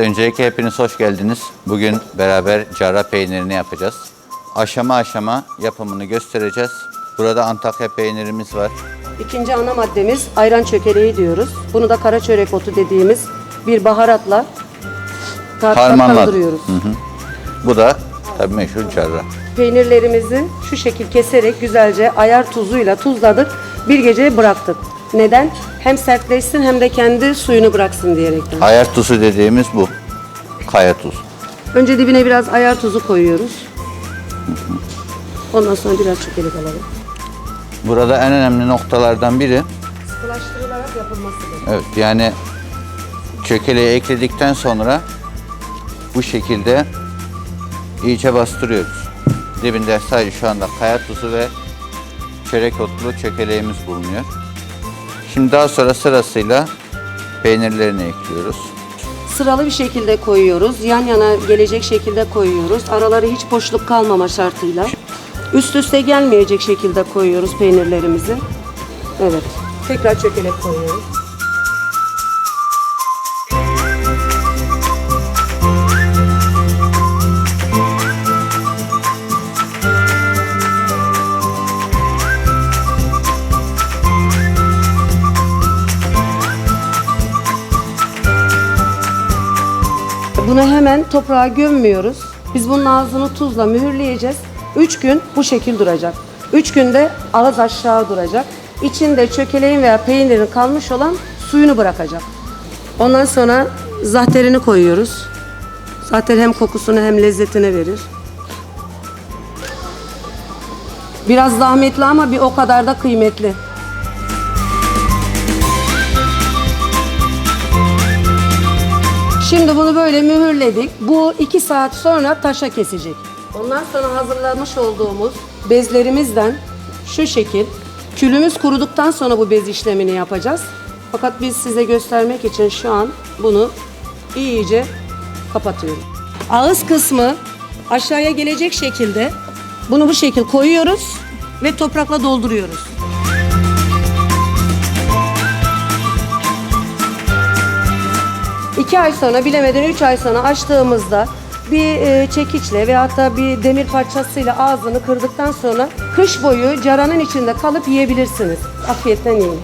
Öncelikle hepiniz hoş geldiniz. Bugün beraber cara peynirini yapacağız. Aşama aşama yapımını göstereceğiz. Burada Antakya peynirimiz var. İkinci ana maddemiz ayran çökeleği diyoruz. Bunu da kara çörek otu dediğimiz bir baharatla tartıda Harmanla. kaldırıyoruz. Hı hı. Bu da tabii meşhur cara. Peynirlerimizi şu şekil keserek güzelce ayar tuzuyla tuzladık. Bir gece bıraktık. Neden? Hem sertleşsin hem de kendi suyunu bıraksın diyerekten. Ayar tuzu dediğimiz bu. Kaya tuz. Önce dibine biraz ayar tuzu koyuyoruz. Ondan sonra biraz çökelek alalım. Burada en önemli noktalardan biri Sıkılaştırılarak yapılmasıdır. Evet yani çökeleği ekledikten sonra bu şekilde iyice bastırıyoruz. Dibinde sadece şu anda kaya tuzu ve çörek otlu çökeleğimiz bulunuyor. Şimdi daha sonra sırasıyla peynirlerini ekliyoruz. Sıralı bir şekilde koyuyoruz. Yan yana gelecek şekilde koyuyoruz. Araları hiç boşluk kalmama şartıyla. Üst üste gelmeyecek şekilde koyuyoruz peynirlerimizi. Evet. Tekrar çökelek koyuyoruz. Bunu hemen toprağa gömmüyoruz. Biz bunun ağzını tuzla mühürleyeceğiz. 3 gün bu şekil duracak. 3 günde ağız aşağı duracak. İçinde çökeleğin veya peynirin kalmış olan suyunu bırakacak. Ondan sonra zahterini koyuyoruz. Zahter hem kokusunu hem lezzetini verir. Biraz zahmetli ama bir o kadar da kıymetli. Şimdi bunu böyle mühürledik. Bu iki saat sonra taşa kesecek. Ondan sonra hazırlamış olduğumuz bezlerimizden şu şekil külümüz kuruduktan sonra bu bez işlemini yapacağız. Fakat biz size göstermek için şu an bunu iyice kapatıyorum. Ağız kısmı aşağıya gelecek şekilde bunu bu şekil koyuyoruz ve toprakla dolduruyoruz. İki ay sonra bilemedin üç ay sonra açtığımızda bir e, çekiçle veyahut da bir demir parçasıyla ağzını kırdıktan sonra kış boyu caranın içinde kalıp yiyebilirsiniz. Afiyetten yiyin.